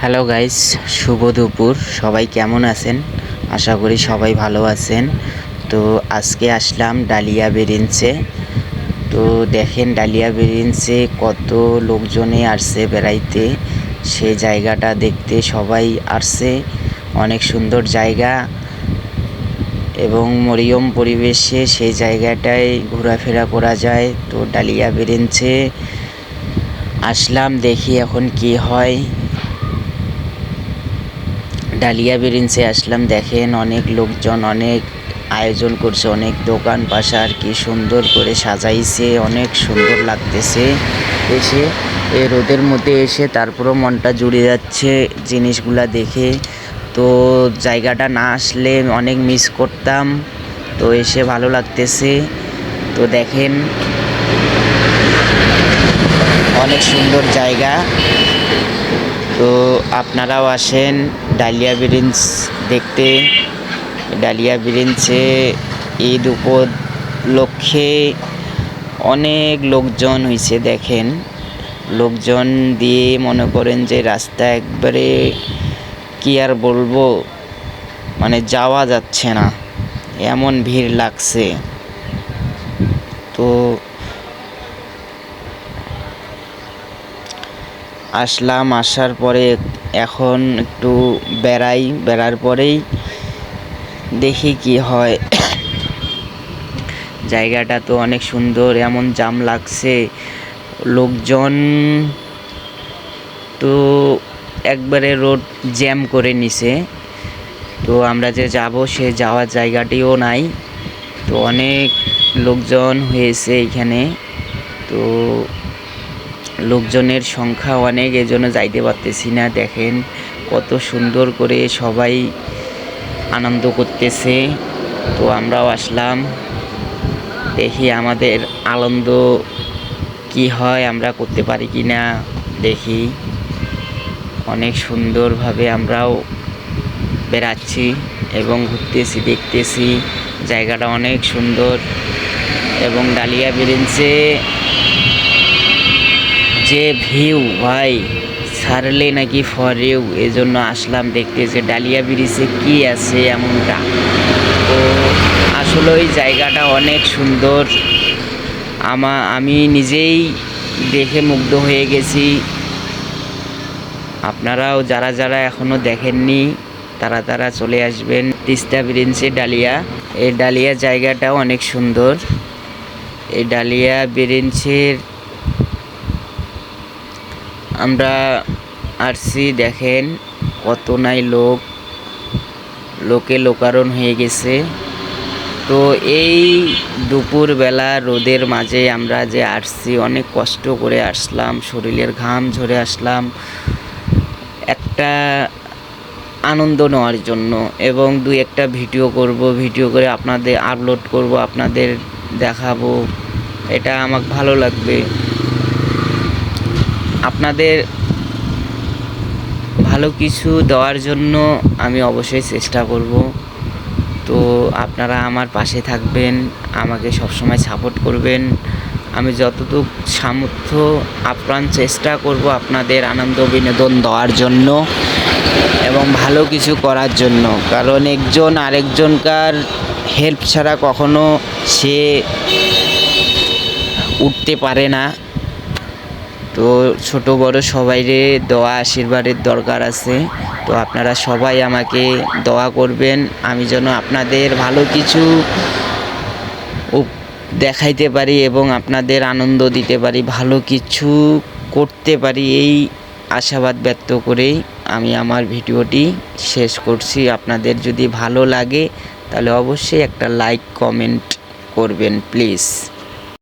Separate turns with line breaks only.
Hello guys শুভ দুপুর। সবাই কেমন আছেন? আশা করি সবাই ভালো আছেন। তো আজকে আসলাম ডালিয়া বেরিঞ্চে তো দেখেন, ডালিয়া বেরিঞ্চে কত লোকজনে আসছে বেড়াইতে। সে জায়গাটা দেখতে সবাই আসছে। অনেক সুন্দর জায়গা। এবং মরিয়ম পরিবেশে সেই জায়গাটায় ঘোরাফেরা করা যায়। তো ডালিয়া বেরিঞ্চে আসলাম, দেখি এখন কি হয়। ডালিয়া বেরিঞ্চে আসলাম, দেখেন অনেক লোকজন, অনেক আয়োজন করছে, অনেক দোকান পাশার কি সুন্দর করে সাজাইছে, অনেক সুন্দর লাগতেছে। এসে এই রোদের মধ্যে এসে তারপরও মনটা জুড়ে যাচ্ছে জিনিসগুলা দেখে। তো জায়গাটা না আসলে অনেক মিস করতাম, তো এসে ভালো লাগতেছে। তো দেখেন অনেক সুন্দর জায়গা। তো আপনারাও আসেন। ডালিয়া ব্রিঞ্জ দেখতে। ডালিয়া ব্রিঞ্চে ঈদ উপলক্ষে অনেক লোকজন হয়েছে দেখেন। লোকজন দিয়ে মনে করেন যে রাস্তা একবারে কি আর বলব মানে যাওয়া যাচ্ছে না। এমন ভিড় লাগছে। তো আসলাম, আসার পরে এখন একটু বেড়াই, বেড়ার পরেই দেখি কি হয়। জায়গাটা তো অনেক সুন্দর, এমন জাম লাগছে। লোকজন তো একবারে রোড জ্যাম করে নিছে। তো আমরা যে যাব, সে যাওয়ার জায়গাটিও নাই। তো অনেক লোকজন হয়েছে এখানে। তো লোকজনের সংখ্যা অনেক, এজন্য যাইতে পারতেছি না। দেখেন কত সুন্দর করে সবাই আনন্দ করতেছে। তো আমরাও আসলাম। দেখি আমাদের আনন্দ কি হয়, আমরা করতে পারি কি না দেখি। অনেক সুন্দরভাবে আমরাও বেড়াচ্ছি এবং ঘুরতেছি, দেখতেছি। জায়গাটা অনেক সুন্দর এবং ডালিয়া বেরিঞ্চে যে ভিউ, ভাই, ছাড়লে নাকি ফরেও জন্য আসলাম দেখতে যে ডালিয়া ব্রিজে কি আছে এমনটা। তো আসলে ওই জায়গাটা অনেক সুন্দর। আমা, আমি নিজেই দেখে মুগ্ধ হয়ে গেছি। আপনারাও যারা যারা এখনও দেখেননি, তারা তারা চলে আসবেন তিস্তা ব্রিঞ্চে ডালিয়া। এই ডালিয়া জায়গাটাও অনেক সুন্দর। এই ডালিয়া ব্রিঞ্চের আমরা আসছি দেখেন কত নাই লোক। লোকে লোকারণ হয়ে গেছে। তো এই দুপুরবেলা রোদের মাঝে আমরা যে আসছি অনেক কষ্ট করে আসলাম, শরীরের ঘাম ঝরে আসলাম। একটা আনন্দ নেওয়ার জন্য এবং দুই একটা ভিডিও করব, ভিডিও করে আপনাদের আপলোড করব, আপনাদের দেখাবো। এটা আমাকে ভালো লাগবে। আপনাদের ভালো কিছু দেওয়ার জন্য আমি অবশ্যই চেষ্টা করব। তো আপনারা আমার পাশে থাকবেন, আমাকে সবসময় সাপোর্ট করবেন। আমি যতটুকু সামর্থ্য, আপ্রাণ চেষ্টা করব আপনাদের আনন্দ বিনোদন দেওয়ার জন্য এবং ভালো কিছু করার জন্য। কারণ একজন আরেকজনকার হেল্প ছাড়া কখনো সে উঠতে পারে না। তো ছোট বড় সবাইরে দোয়া, আশীর্বাদের দরকার আছে। তো আপনারা সবাই আমাকে দোয়া করবেন, আমি যেন আপনাদের ভালো কিছু দেখাইতে পারি এবং আপনাদের আনন্দ দিতে পারি, ভালো কিছু করতে পারি এই আশাবাদ ব্যক্ত করেই আমি আমার ভিডিওটি শেষ করছি। আপনাদের যদি ভালো লাগে তাহলে অবশ্যই একটা লাইক, কমেন্ট করবেন, প্লিজ।